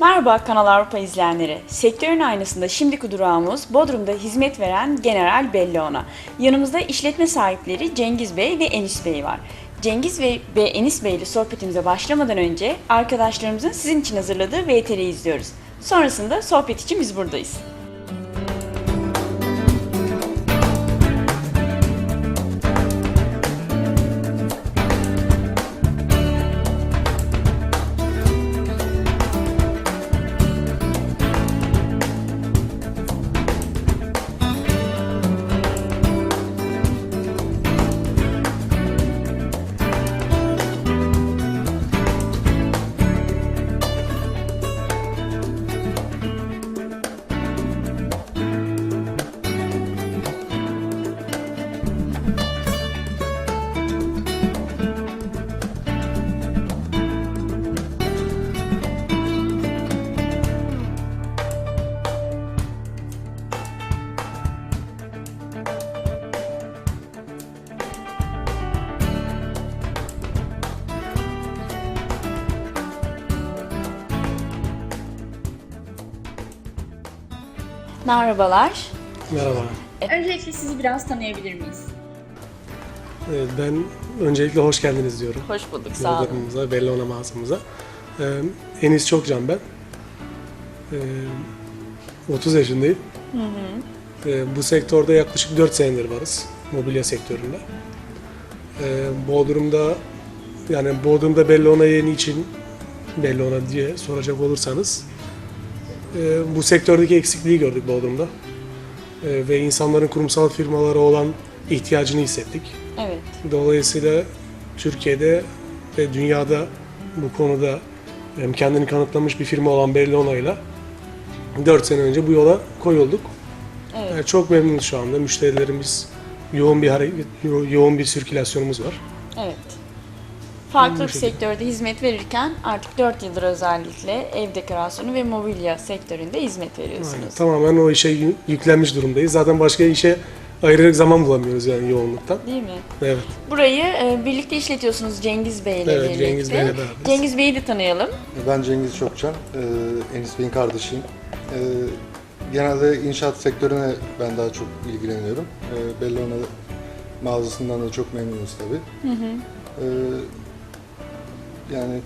Merhaba Kanal Avrupa izleyenleri. Sektörün aynasında şimdiki durağımız Bodrum'da hizmet veren General Bellona. Yanımızda işletme sahipleri Cengiz Bey ve Enis Bey var. Cengiz Bey ve Enis Bey ile sohbetimize başlamadan önce arkadaşlarımızın sizin için hazırladığı VTR'yi izliyoruz. Sonrasında sohbet için biz buradayız. Merhabalar. Merhaba. Öncelikle sizi biraz tanıyabilir miyiz? Evet, ben öncelikle hoş geldiniz diyorum. Hoş bulduk, sağ olun. Yollarımıza, Bellona mağazamıza. Ee, Enis Çokcan ben. Ee, 30 yaşındayım. Ee, bu sektörde yaklaşık 4 senedir varız. Mobilya sektöründe. Ee, Bodrum'da yani Bodrum'da Bellona'yı niçin Bellona diye soracak olursanız bu sektördeki eksikliği gördük Bodrum'da. E, ve insanların kurumsal firmalara olan ihtiyacını hissettik. Evet. Dolayısıyla Türkiye'de ve dünyada bu konuda hem kendini kanıtlamış bir firma olan Bellona'yla 4 sene önce bu yola koyulduk. Evet. Yani çok memnunuz şu anda. Müşterilerimiz yoğun bir hareket, yo- yoğun bir sirkülasyonumuz var. Evet. Farklı bir şekilde. sektörde hizmet verirken artık 4 yıldır özellikle ev dekorasyonu ve mobilya sektöründe hizmet veriyorsunuz. Aynen. Tamamen o işe yü- yüklenmiş durumdayız. Zaten başka işe ayıracak zaman bulamıyoruz yani yoğunluktan. Değil mi? Evet. Burayı e, birlikte işletiyorsunuz Cengiz Bey ile Evet, birlikte. Cengiz Bey'le beraberiz. Cengiz Bey'i de tanıyalım. Ben Cengiz Çokcan, e, Enis Bey'in kardeşiyim. E, genelde inşaat sektörüne ben daha çok ilgileniyorum. E, Bellona mağazasından da çok memnunuz tabii. E, yani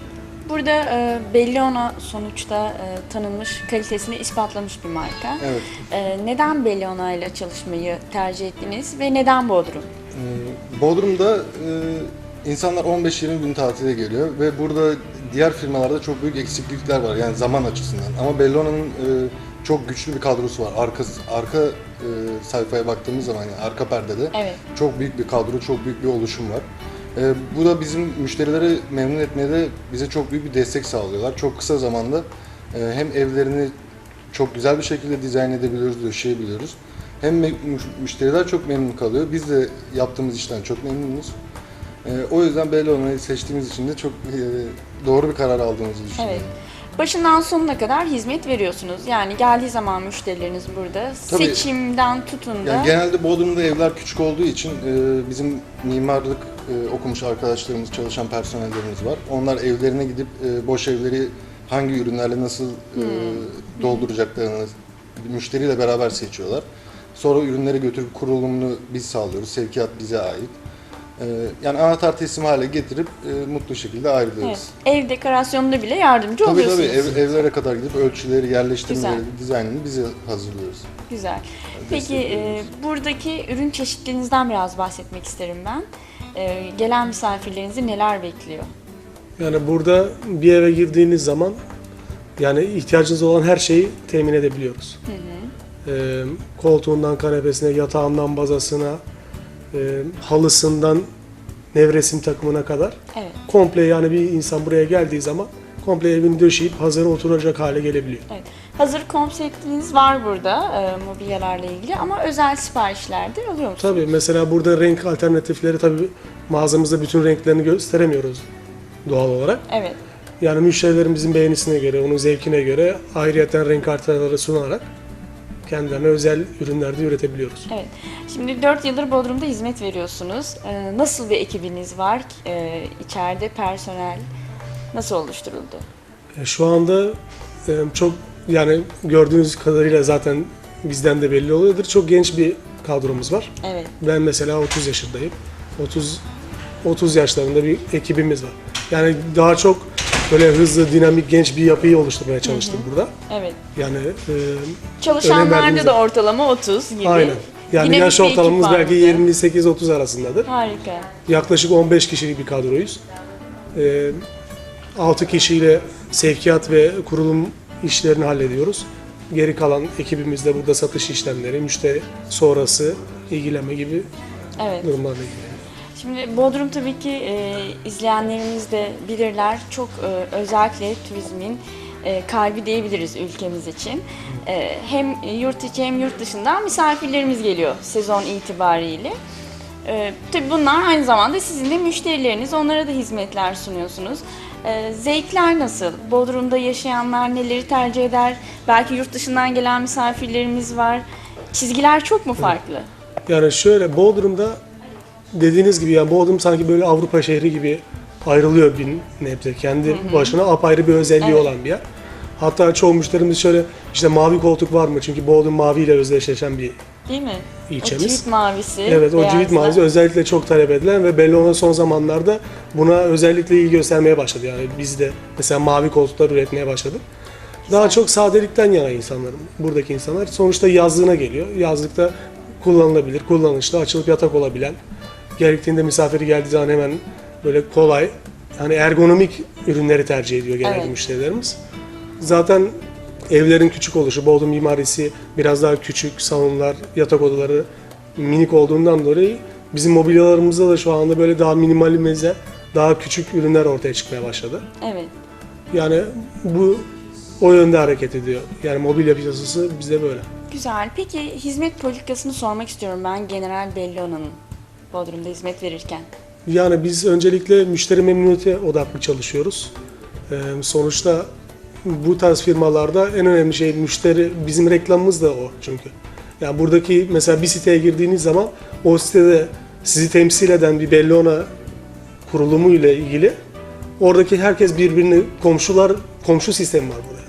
Burada e, Bellona sonuçta e, tanınmış, kalitesini ispatlamış bir marka. evet, E, neden Bellona ile çalışmayı tercih ettiniz ve neden Bodrum? e, Bodrum'da e, insanlar 15-20 gün tatile geliyor ve burada diğer firmalarda çok büyük eksiklikler var yani zaman açısından. Ama Bellona'nın e, çok güçlü bir kadrosu var. Arka arka e, sayfaya baktığımız zaman yani arka perdede Evet. Çok büyük bir kadro, çok büyük bir oluşum var. Ee, bu da bizim müşterileri memnun etmeye de bize çok büyük bir destek sağlıyorlar. Çok kısa zamanda e, hem evlerini çok güzel bir şekilde dizayn edebiliyoruz, döşeyebiliyoruz. Hem müşteriler çok memnun kalıyor. Biz de yaptığımız işten çok memnunuz. Ee, o yüzden Bellona'yı seçtiğimiz için de çok e, doğru bir karar aldığımızı düşünüyorum. Evet. Başından sonuna kadar hizmet veriyorsunuz. Yani geldiği zaman müşterileriniz burada. Tabii. Seçimden tutun da. Yani genelde Bodrum'da evler küçük olduğu için e, bizim mimarlık e, okumuş arkadaşlarımız, çalışan personellerimiz var. Onlar evlerine gidip e, boş evleri hangi ürünlerle nasıl e, dolduracaklarını müşteriyle beraber seçiyorlar. Sonra ürünleri götürüp kurulumunu biz sağlıyoruz. Sevkiyat bize ait. E, yani anahtar teslim hale getirip e, mutlu şekilde ayrılıyoruz. Evet. Ev dekorasyonunda bile yardımcı Tabii oluyorsunuz. tabii ev- evlere kadar gidip ölçüleri, yerleştirmeleri, Güzel. dizaynını bize hazırlıyoruz. Güzel. Peki e, buradaki ürün çeşitliliğinizden biraz bahsetmek isterim ben. E, gelen misafirlerinizi neler bekliyor? Yani burada bir eve girdiğiniz zaman yani ihtiyacınız olan her şeyi temin edebiliyoruz. Ee, koltuğundan kanepesine, yatağından bazasına, e, halısından nevresim takımına kadar Evet. komple yani bir insan buraya geldiği zaman komple evini döşeyip hazır oturacak hale gelebiliyor. Evet. Hazır konseptiniz var burada e, mobilyalarla ilgili ama özel siparişlerde alıyor musunuz? Tabii mesela burada renk alternatifleri tabii mağazamızda bütün renklerini gösteremiyoruz doğal olarak. Evet. Yani müşterilerimizin beğenisine göre, onun zevkine göre ayrıyeten renk haritaları sunarak kendilerine özel ürünler de üretebiliyoruz. Evet. Şimdi 4 yıldır Bodrum'da hizmet veriyorsunuz. E, nasıl bir ekibiniz var? E, içeride personel nasıl oluşturuldu? E, Şu anda e, çok yani gördüğünüz kadarıyla zaten bizden de belli oluyordur. Çok genç bir kadromuz var. Evet. Ben mesela 30 yaşındayım. 30 30 yaşlarında bir ekibimiz var. Yani daha çok böyle hızlı, dinamik, genç bir yapıyı oluşturmaya çalıştım burada. Evet. Yani e, Çalışanlarda da ortalama 30 gibi. aynen. Yani Dinamik yaş ortalamamız belki bizde. 28-30 arasındadır. Harika. Yaklaşık 15 kişilik bir kadroyuz. Ee, 6 kişiyle sevkiyat ve kurulum işlerini hallediyoruz. Geri kalan ekibimizde burada satış işlemleri, müşteri sonrası ilgilenme gibi Evet. durumlarla ilgileniyor. Şimdi Bodrum tabii ki e, izleyenlerimiz de bilirler. Çok e, özellikle turizmin e, kalbi diyebiliriz ülkemiz için. E, hem yurt içi hem yurt dışından misafirlerimiz geliyor sezon itibariyle. E, tabii bunlar aynı zamanda sizin de müşterileriniz. Onlara da hizmetler sunuyorsunuz. E, zevkler nasıl? Bodrum'da yaşayanlar neleri tercih eder? Belki yurt dışından gelen misafirlerimiz var. Çizgiler çok mu farklı? Yani şöyle Bodrum'da dediğiniz gibi yani Bodrum sanki böyle Avrupa şehri gibi ayrılıyor bir nebze. Kendi başına apayrı bir özelliği Evet. olan bir yer. Hatta çoğu müşterimiz şöyle işte mavi koltuk var mı? Çünkü Bodrum maviyle özdeşleşen bir Değil mi? İlçemiz. O civit mavisi. Evet o cirit mavisi özellikle çok talep edilen ve Bellona son zamanlarda buna özellikle ilgi göstermeye başladı. Yani biz de mesela mavi koltuklar üretmeye başladık. Daha çok sadelikten yana insanlar, buradaki insanlar. Sonuçta yazlığına geliyor. Yazlıkta kullanılabilir, kullanışlı, açılıp yatak olabilen, gerektiğinde misafiri geldiği zaman hemen böyle kolay, yani ergonomik ürünleri tercih ediyor genelde Evet. müşterilerimiz. Zaten evlerin küçük oluşu, Bodrum mimarisi biraz daha küçük, salonlar, yatak odaları minik olduğundan dolayı bizim mobilyalarımızda da şu anda böyle daha minimalize, daha küçük ürünler ortaya çıkmaya başladı. Evet. Yani bu o yönde hareket ediyor. Yani mobilya piyasası bizde böyle. Güzel. Peki hizmet politikasını sormak istiyorum ben General Bellona'nın Bodrum'da hizmet verirken. Yani biz öncelikle müşteri memnuniyeti odaklı çalışıyoruz. Ee, sonuçta bu tarz firmalarda en önemli şey müşteri, bizim reklamımız da o çünkü. Yani buradaki mesela bir siteye girdiğiniz zaman o sitede sizi temsil eden bir Bellona kurulumu ile ilgili oradaki herkes birbirini komşular komşu sistemi var burada.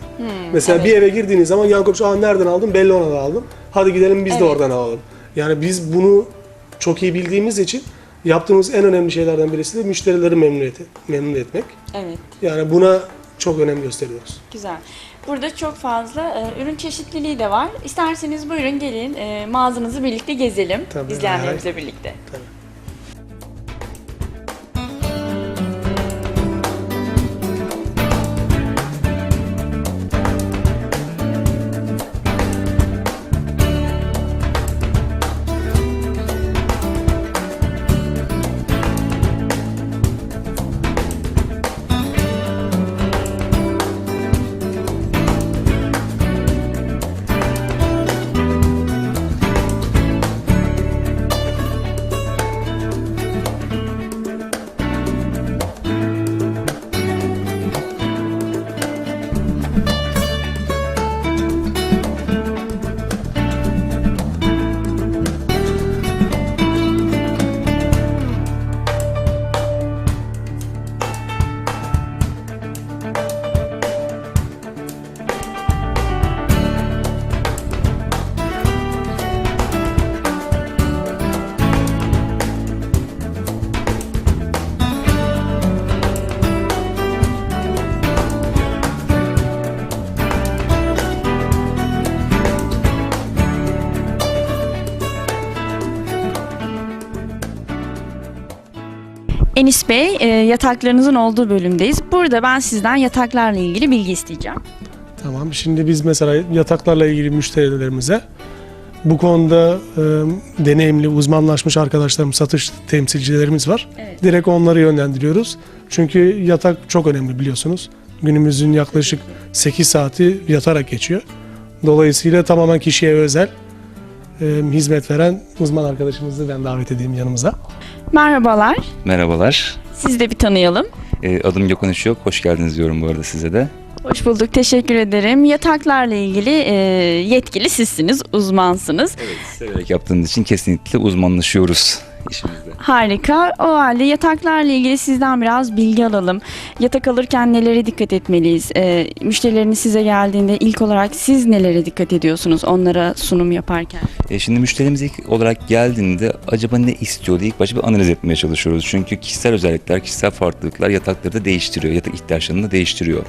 mesela evet. bir eve girdiğiniz zaman yan komşu Aa, nereden aldın? Bellona'dan aldım. Hadi gidelim biz de Evet. oradan alalım. Yani biz bunu çok iyi bildiğimiz için yaptığımız en önemli şeylerden birisi de müşterileri memnun, et, memnun etmek. Evet. Yani buna çok önem gösteriyoruz. Güzel. Burada çok fazla e, ürün çeşitliliği de var. İsterseniz buyurun gelin e, mağazanızı birlikte gezelim. Tabii, izleyenlerimizle birlikte. Tabii. Enis Bey, e, yataklarınızın olduğu bölümdeyiz. Burada ben sizden yataklarla ilgili bilgi isteyeceğim. Tamam. Şimdi biz mesela yataklarla ilgili müşterilerimize bu konuda e, deneyimli, uzmanlaşmış arkadaşlarımız, satış temsilcilerimiz var. Evet. Direkt onları yönlendiriyoruz. Çünkü yatak çok önemli biliyorsunuz. Günümüzün yaklaşık 8 saati yatarak geçiyor. Dolayısıyla tamamen kişiye özel e, hizmet veren uzman arkadaşımızı ben davet edeyim yanımıza. Merhabalar. Merhabalar. Sizi de bir tanıyalım. Ee, adım Gökhan Işık. Hoş geldiniz diyorum bu arada size de. Hoş bulduk, teşekkür ederim. Yataklarla ilgili e, yetkili sizsiniz, uzmansınız. Evet, severek yaptığınız için kesinlikle uzmanlaşıyoruz işimizde. Harika. O halde yataklarla ilgili sizden biraz bilgi alalım. Yatak alırken nelere dikkat etmeliyiz? Ee, müşterileriniz size geldiğinde ilk olarak siz nelere dikkat ediyorsunuz onlara sunum yaparken? E, şimdi müşterimiz ilk olarak geldiğinde acaba ne istiyor diye ilk başta bir analiz etmeye çalışıyoruz. Çünkü kişisel özellikler, kişisel farklılıklar yatakları da değiştiriyor. Yatak ihtiyaçlarını da değiştiriyor.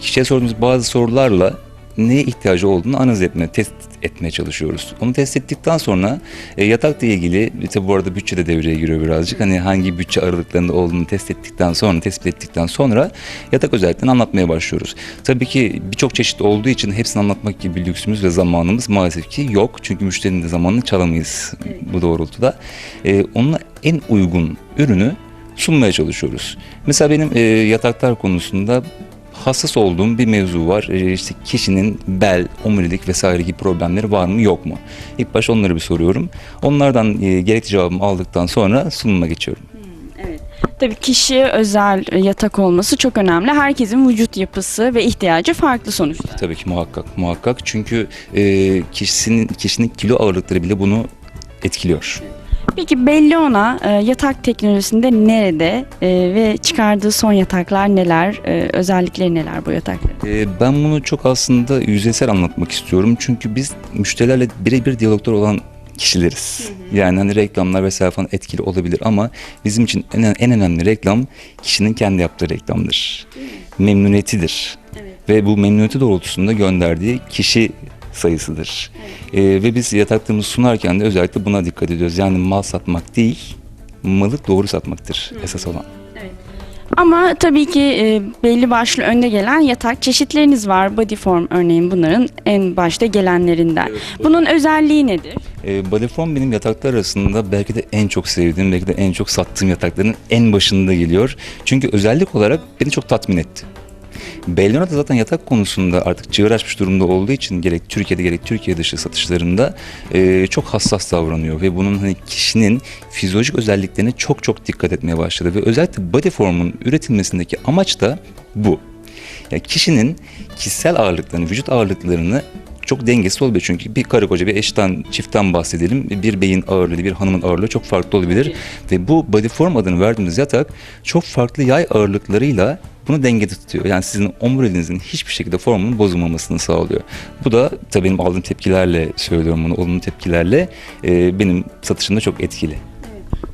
Kişiye sorduğumuz bazı sorularla neye ihtiyacı olduğunu analiz etme, test etmeye çalışıyoruz. Onu test ettikten sonra e, yatakla ilgili, tabi bu arada bütçe de devreye giriyor birazcık. Hani hangi bütçe aralıklarında olduğunu test ettikten sonra, tespit ettikten sonra yatak özelliklerini anlatmaya başlıyoruz. Tabii ki birçok çeşit olduğu için hepsini anlatmak gibi bir lüksümüz ve zamanımız maalesef ki yok. Çünkü müşterinin de zamanını çalamayız bu doğrultuda. E, onunla en uygun ürünü sunmaya çalışıyoruz. Mesela benim e, yataklar konusunda hassas olduğum bir mevzu var. E, işte kişinin bel, omurilik vesaire gibi problemleri var mı yok mu? İlk baş onları bir soruyorum. Onlardan e, gerekli cevabımı aldıktan sonra sunuma geçiyorum. Evet. Tabii kişiye özel yatak olması çok önemli. Herkesin vücut yapısı ve ihtiyacı farklı sonuçta. Tabii ki muhakkak muhakkak çünkü e, kişinin kişinin kilo ağırlıkları bile bunu etkiliyor. Peki Bellona e, yatak teknolojisinde nerede e, ve çıkardığı son yataklar neler, e, özellikleri neler bu yatakların? Ee, Ben bunu çok aslında yüzeysel anlatmak istiyorum. Çünkü biz müşterilerle birebir diyaloglar olan kişileriz. Yani hani reklamlar vesaire falan etkili olabilir ama bizim için en, en önemli reklam kişinin kendi yaptığı reklamdır. Memnuniyetidir. Ve bu memnuniyeti doğrultusunda gönderdiği kişi sayısıdır. Ee, ve biz yataklarımızı sunarken de özellikle buna dikkat ediyoruz. Yani mal satmak değil, malı doğru satmaktır esas olan. Ama tabii ki e, belli başlı önde gelen yatak çeşitleriniz var. Bodyform örneğin bunların en başta gelenlerinden. Bunun özelliği nedir? E, Bodyform benim yataklar arasında belki de en çok sevdiğim, belki de en çok sattığım yatakların en başında geliyor. Çünkü özellik olarak beni çok tatmin etti. Bellona da zaten yatak konusunda artık çığır açmış durumda olduğu için gerek Türkiye'de gerek Türkiye dışı satışlarında e, çok hassas davranıyor ve bunun hani kişinin fizyolojik özelliklerine çok çok dikkat etmeye başladı ve özellikle bodyform'un üretilmesindeki amaç da bu. Yani kişinin kişisel ağırlıklarını, vücut ağırlıklarını çok dengesiz olabilir. Çünkü bir karı koca bir eşten, çiftten bahsedelim. Bir beyin ağırlığı, bir hanımın ağırlığı çok farklı olabilir. Ve bu bodyform adını verdiğimiz yatak çok farklı yay ağırlıklarıyla bunu dengede tutuyor. Yani sizin omuriliğinizin hiçbir şekilde formunun bozulmamasını sağlıyor. Bu da tabii benim aldığım tepkilerle söylüyorum bunu, olumlu tepkilerle e, benim satışımda çok etkili.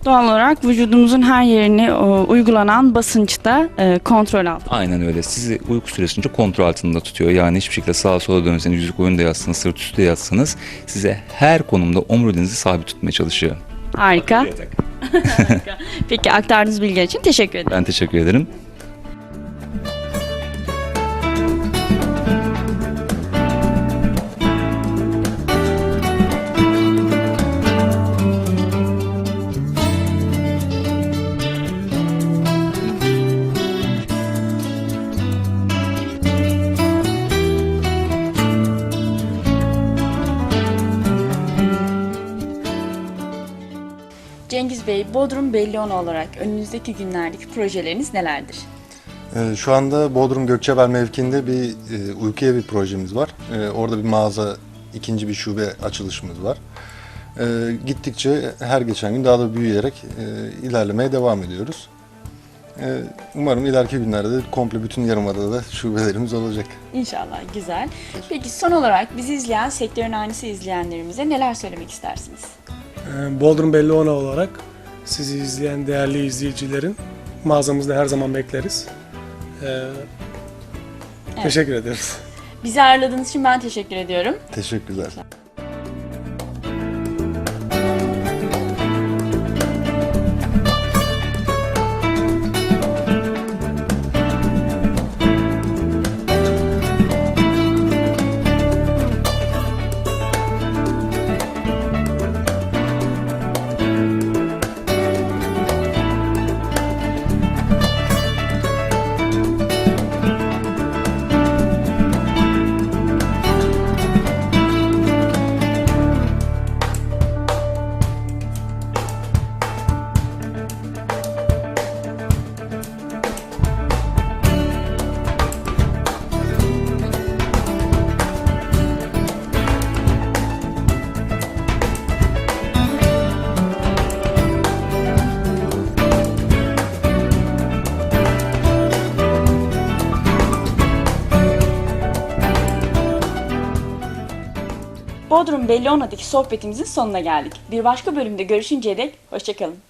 Doğal olarak vücudumuzun her yerine e, uygulanan basınçta e, kontrol altında. Aynen öyle. Sizi uyku süresince kontrol altında tutuyor. Yani hiçbir şekilde sağa sola dönseniz, yüzük oyunda yatsanız, sırt üstü yatsanız size her konumda omuriliğinizi sabit tutmaya çalışıyor. Harika. Peki aktardığınız bilgiler için teşekkür ederim. Ben teşekkür ederim. Bodrum Bellona olarak önünüzdeki günlerdeki projeleriniz nelerdir? Ee, Şu anda Bodrum Gökçebel mevkiinde bir e, uyku evi projemiz var. Ee, Orada bir mağaza, ikinci bir şube açılışımız var. Ee, Gittikçe her geçen gün daha da büyüyerek e, ilerlemeye devam ediyoruz. Umarım ileriki günlerde de komple bütün Yarımada'da da şubelerimiz olacak. İnşallah, güzel. Peki son olarak bizi izleyen, sektörün aynısı izleyenlerimize neler söylemek istersiniz? Bodrum Bellona olarak sizi izleyen değerli izleyicilerin mağazamızda her zaman bekleriz. Ee, Teşekkür ederiz. Bizi ağırladığınız için ben teşekkür ediyorum. Teşekkürler. Bodrum Bellona'daki sohbetimizin sonuna geldik. Bir başka bölümde görüşünceye dek hoşçakalın.